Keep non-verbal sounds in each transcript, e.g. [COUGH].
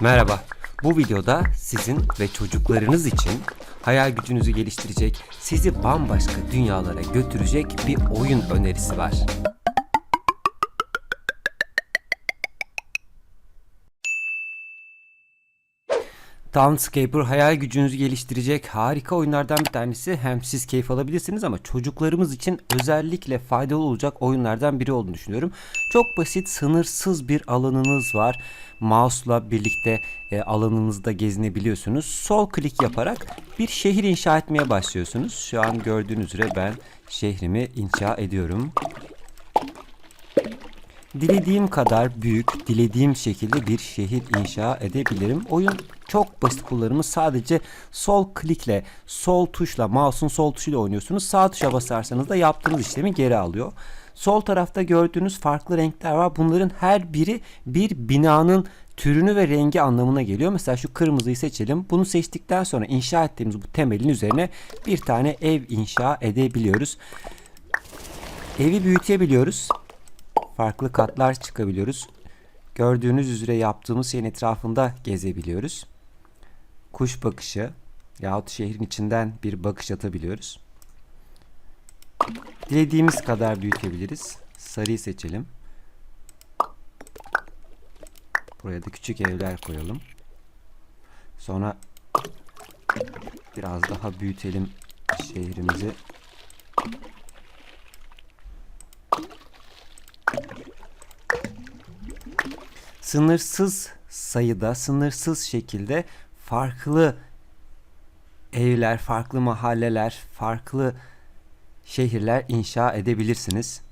Merhaba. Bu videoda sizin ve çocuklarınız için hayal gücünüzü geliştirecek, sizi bambaşka dünyalara götürecek bir oyun önerisi var. Townscaper hayal gücünüzü geliştirecek harika oyunlardan bir tanesi. Hem siz keyif alabilirsiniz ama çocuklarımız için özellikle faydalı olacak oyunlardan biri olduğunu düşünüyorum. Çok basit, sınırsız bir alanınız var. Mouse'la birlikte e, alanınızda gezinebiliyorsunuz. Sol klik yaparak bir şehir inşa etmeye başlıyorsunuz. Şu an gördüğünüz üzere ben şehrimi inşa ediyorum. Dilediğim kadar büyük, dilediğim şekilde bir şehir inşa edebilirim. Oyun çok basit kullanımı. Sadece sol klikle, sol tuşla, mouse'un sol tuşuyla oynuyorsunuz. Sağ tuşa basarsanız da yaptığınız işlemi geri alıyor. Sol tarafta gördüğünüz farklı renkler var. Bunların her biri bir binanın türünü ve rengi anlamına geliyor. Mesela şu kırmızıyı seçelim. Bunu seçtikten sonra inşa ettiğimiz bu temelin üzerine bir tane ev inşa edebiliyoruz. Evi büyütebiliyoruz farklı katlar çıkabiliyoruz. Gördüğünüz üzere yaptığımız şeyin etrafında gezebiliyoruz. Kuş bakışı yahut şehrin içinden bir bakış atabiliyoruz. Dilediğimiz kadar büyütebiliriz. Sarıyı seçelim. Buraya da küçük evler koyalım. Sonra biraz daha büyütelim şehrimizi. Sınırsız sayıda, sınırsız şekilde farklı evler, farklı mahalleler, farklı şehirler inşa edebilirsiniz.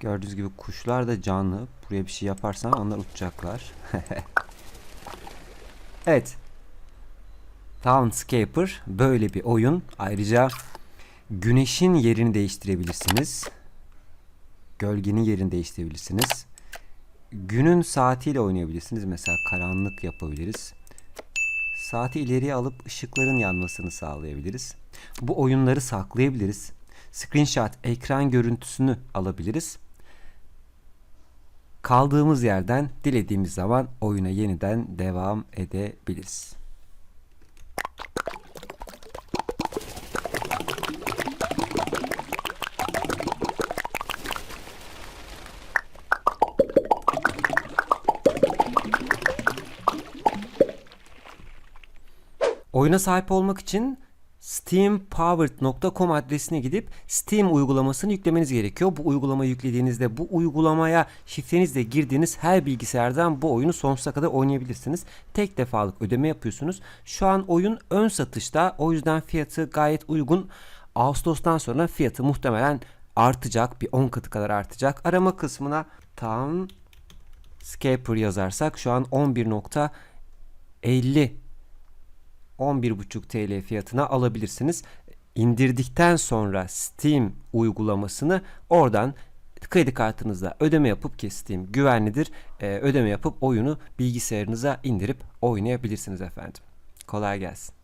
Gördüğünüz gibi kuşlar da canlı. Buraya bir şey yaparsan onlar uçacaklar. [LAUGHS] evet. Townscaper böyle bir oyun. Ayrıca Güneşin yerini değiştirebilirsiniz. Gölgenin yerini değiştirebilirsiniz. Günün saatiyle oynayabilirsiniz. Mesela karanlık yapabiliriz. Saati ileriye alıp ışıkların yanmasını sağlayabiliriz. Bu oyunları saklayabiliriz. Screenshot ekran görüntüsünü alabiliriz. Kaldığımız yerden dilediğimiz zaman oyuna yeniden devam edebiliriz. Oyuna sahip olmak için steampowered.com adresine gidip Steam uygulamasını yüklemeniz gerekiyor. Bu uygulamayı yüklediğinizde bu uygulamaya şifrenizle girdiğiniz her bilgisayardan bu oyunu sonsuza kadar oynayabilirsiniz. Tek defalık ödeme yapıyorsunuz. Şu an oyun ön satışta. O yüzden fiyatı gayet uygun. Ağustos'tan sonra fiyatı muhtemelen artacak. Bir 10 katı kadar artacak. Arama kısmına tam Scaper yazarsak şu an 11.50 11,5 TL fiyatına alabilirsiniz. İndirdikten sonra Steam uygulamasını oradan kredi kartınızla ödeme yapıp ki Steam güvenlidir. Ee, ödeme yapıp oyunu bilgisayarınıza indirip oynayabilirsiniz efendim. Kolay gelsin.